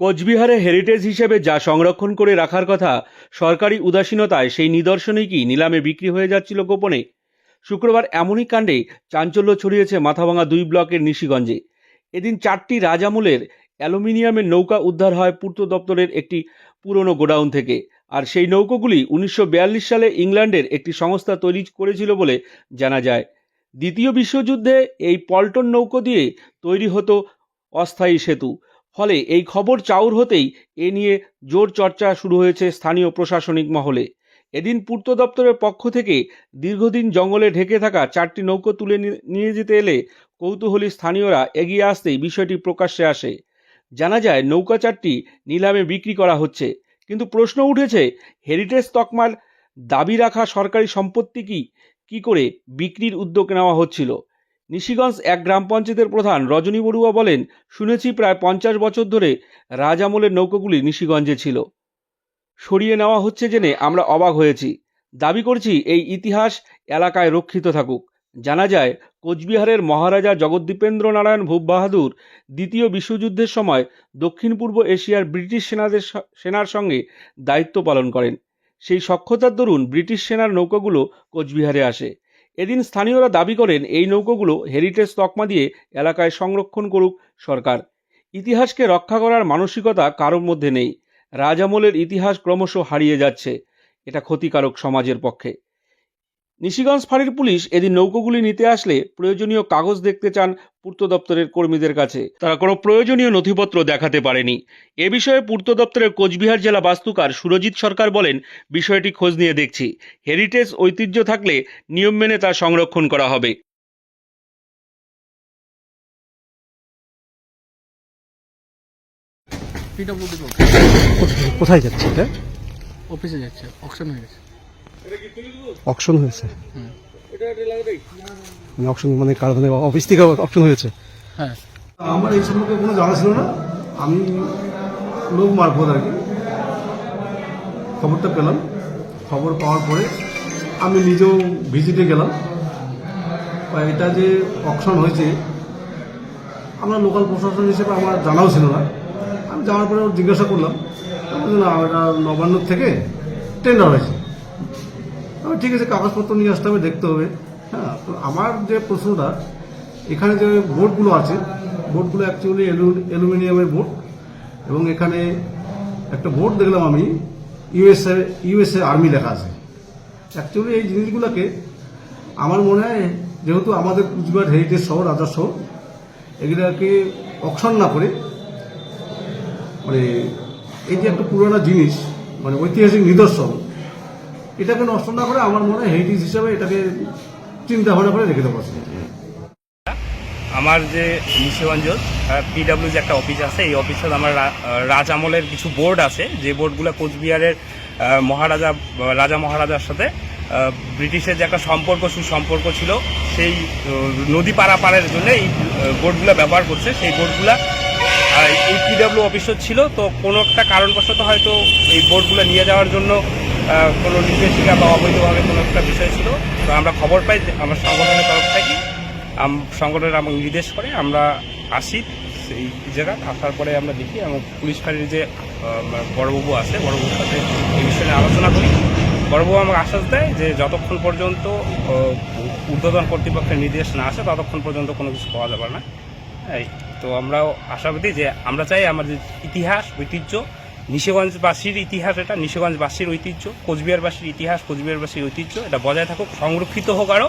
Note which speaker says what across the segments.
Speaker 1: কোচবিহারে হেরিটেজ হিসেবে যা সংরক্ষণ করে রাখার কথা সরকারি উদাসীনতায় সেই নিদর্শনই কি নিলামে বিক্রি হয়ে যাচ্ছিল গোপনে? শুক্রবার এমনই কাণ্ডে চাঞ্চল্য ছড়িয়েছে মাথাভাঙা দুই ব্লকের নিশিগঞ্জে। এদিন চারটি রাজামূলের অ্যালুমিনিয়ামের নৌকা উদ্ধার হয় পূর্ত দপ্তরের একটি পুরনো গোডাউন থেকে। আর সেই নৌকোগুলি উনিশশো বিয়াল্লিশ সালে ইংল্যান্ডের একটি সংস্থা তৈরি করেছিল বলে জানা যায়। দ্বিতীয় বিশ্বযুদ্ধে এই পল্টন নৌকো দিয়ে তৈরি হতো অস্থায়ী সেতু। ফলে এই খবর চাউর হতেই এ নিয়ে জোর চর্চা শুরু হয়েছে স্থানীয় প্রশাসনিক মহলে। এদিন পূর্ত দপ্তরের পক্ষ থেকে দীর্ঘদিন জঙ্গলে ঢেকে থাকা চারটি নৌকো তুলে নিয়ে যেতে এলে কৌতূহলী স্থানীয়রা এগিয়ে আসতেই বিষয়টি প্রকাশ্যে আসে। জানা যায়, নৌকা চারটি নিলামে বিক্রি করা হচ্ছে। কিন্তু প্রশ্ন উঠেছে, হেরিটেজ তকমার দাবি রাখা সরকারি সম্পত্তি কি? কি করে বিক্রির উদ্যোগ নেওয়া হচ্ছিল? নিশিগঞ্জ এক গ্রাম পঞ্চায়েতের প্রধান রজনী বড়ুয়া বলেন, শুনেছি প্রায় পঞ্চাশ বছর ধরে রাজ আমলের নৌকোগুলি নিশিগঞ্জে ছিল। সরিয়ে নেওয়া হচ্ছে জেনে আমরা অবাক হয়েছি। দাবি করছি, এই ইতিহাস এলাকায় রক্ষিত থাকুক। জানা যায়, কোচবিহারের মহারাজা জগদ্দীপেন্দ্র নারায়ণ ভূপ বাহাদুর দ্বিতীয় বিশ্বযুদ্ধের সময় দক্ষিণ পূর্ব এশিয়ার ব্রিটিশ সেনাদের সেনার সঙ্গে দায়িত্ব পালন করেন। সেই সক্ষতার দরুন ব্রিটিশ সেনার নৌকাগুলো কোচবিহারে আসে। এদিন স্থানীয়রা দাবি করেন, এই নৌকোগুলো হেরিটেজ তকমা দিয়ে এলাকায় সংরক্ষণ করুক সরকার। ইতিহাসকে রক্ষা করার মানসিকতা কারোর মধ্যে নেই। রাজামলের ইতিহাস ক্রমশ হারিয়ে যাচ্ছে। এটা ক্ষতিকারক সমাজের পক্ষে। নিশিগঞ্জ ফাঁড়ির পুলিশ এদিন নৌকোগুলি নিতে আসলে প্রয়োজনীয় কাগজ দেখতে চান পূর্ত দপ্তরের কর্মীদের কাছে। তারা কোনো প্রয়োজনীয় নথিপত্র দেখাতে পারেনি। এ বিষয়ে পূর্ত দপ্তরের কোচবিহার জেলা বাস্তুকার সুরজিৎ সরকার বলেন বিষয়টি খোঁজ নিয়ে দেখছি। হেরিটেজ ঐতিহ্য থাকলে নিয়ম মেনে তা সংরক্ষণ করা হবে।
Speaker 2: কোথায়- কোথায় যাচ্ছে এটা?
Speaker 3: অফিসে যাচ্ছে অকশন হয়ে গেছে।
Speaker 2: অকশন হয়েছে।
Speaker 3: হুম।
Speaker 2: মানে অকশন মানে কারখানে অফিস থেকে অকশন হয়েছে?
Speaker 3: হ্যাঁ।
Speaker 4: আমার এই সম্পর্কে কোনো জানা ছিল না। আমি লোক মারফত আর কি। খবরটা পেলাম। খবর পাওয়ার পরে আমি নিজেও ভিজিটে গেলাম। বা এটা যে অকশন হয়েছে আমরা লোকাল প্রশাসন হিসেবে আমার জানাও ছিল না। আমি যাওয়ার পরে জিজ্ঞাসা করলাম। না এটা নবান্ন থেকে টেন্ডার হয়েছে। আমি ঠিক আছে, কাগজপত্র নিয়ে আসতে হবে, দেখতে হবে। হ্যাঁ তো আমার যে প্রশ্নটা, এখানে যে বোর্ডগুলো আছে, বোর্ডগুলো অ্যাকচুয়ালি অ্যালুমিনিয়ামের বোর্ড, এবং এখানে একটা বোর্ড দেখলাম আমি, ইউএসএ ইউএসএ আর্মি লেখা আছে। অ্যাকচুয়ালি এই জিনিসগুলোকে আমার মনে হয়, যেহেতু আমাদের কুচবিহার হেরিটেজ শহর রাজার শহর, এগুলাকে অকশন না করে মানে এই যে একটা পুরোনো জিনিস মানে ঐতিহাসিক নিদর্শন এটাকে নষ্ট না করে আমার মনে হয় হিসাবে এটাকে চিন্তা ভাবনা করে রেখে দেবো।
Speaker 5: আমার যে নিশিগঞ্জ পিডাব্লিউ যে একটা অফিস আছে। এই অফিসে আমার রাজ আমলের কিছু বোর্ড আছে। যে বোর্ডগুলো কোচবিহারের মহারাজা, রাজা মহারাজার সাথে ব্রিটিশের যে একটা সম্পর্ক, সুসম্পর্ক ছিল, সেই নদী পারাপারের জন্য এই বোর্ডগুলো ব্যবহার করছে। সেই বোর্ডগুলো এই পিডাব্লিউ অফিসও ছিল। তো কোনো একটা কারণবশত হয়তো এই বোর্ডগুলো নিয়ে যাওয়ার জন্য কোনো নির্দেশিকা বা অবৈধভাবে কোনো একটা বিষয় ছিল। তো আমরা খবর পাই আমার সংগঠনের তরফ থেকে। সংগঠনের আমাকে নির্দেশ করে আমরা আসি সেই জায়গায় আসার পরে আমরা দেখি এবং পুলিশ ফাঁড়ির যে বড়বাবু আছে বড়বাবুর সাথে এই বিষয়ে আলোচনা করি। বড়বাবু আমাকে আশ্বাস দেয় যে যতক্ষণ পর্যন্ত আহ, ঊর্ধ্বতন কর্তৃপক্ষের নির্দেশ না আসে ততক্ষণ পর্যন্ত কোনো কিছু পাওয়া যাবে না। তো আমরাও আশাবাদী যে আমরা চাই আমাদের ইতিহাস ঐতিহ্য নিশিগঞ্জবাসীর ইতিহাস এটা, নিশিগঞ্জবাসীর ঐতিহ্য, কোচবিহারবাসীর ইতিহাস, কোচবিহারবাসীর ঐতিহ্য, এটা বজায় থাকুক, সংরক্ষিত হোক আরও।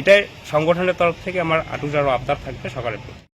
Speaker 5: এটাই সংগঠনের তরফ থেকে আমার আটুজারও আবদার থাকবে সকালের প্রতি।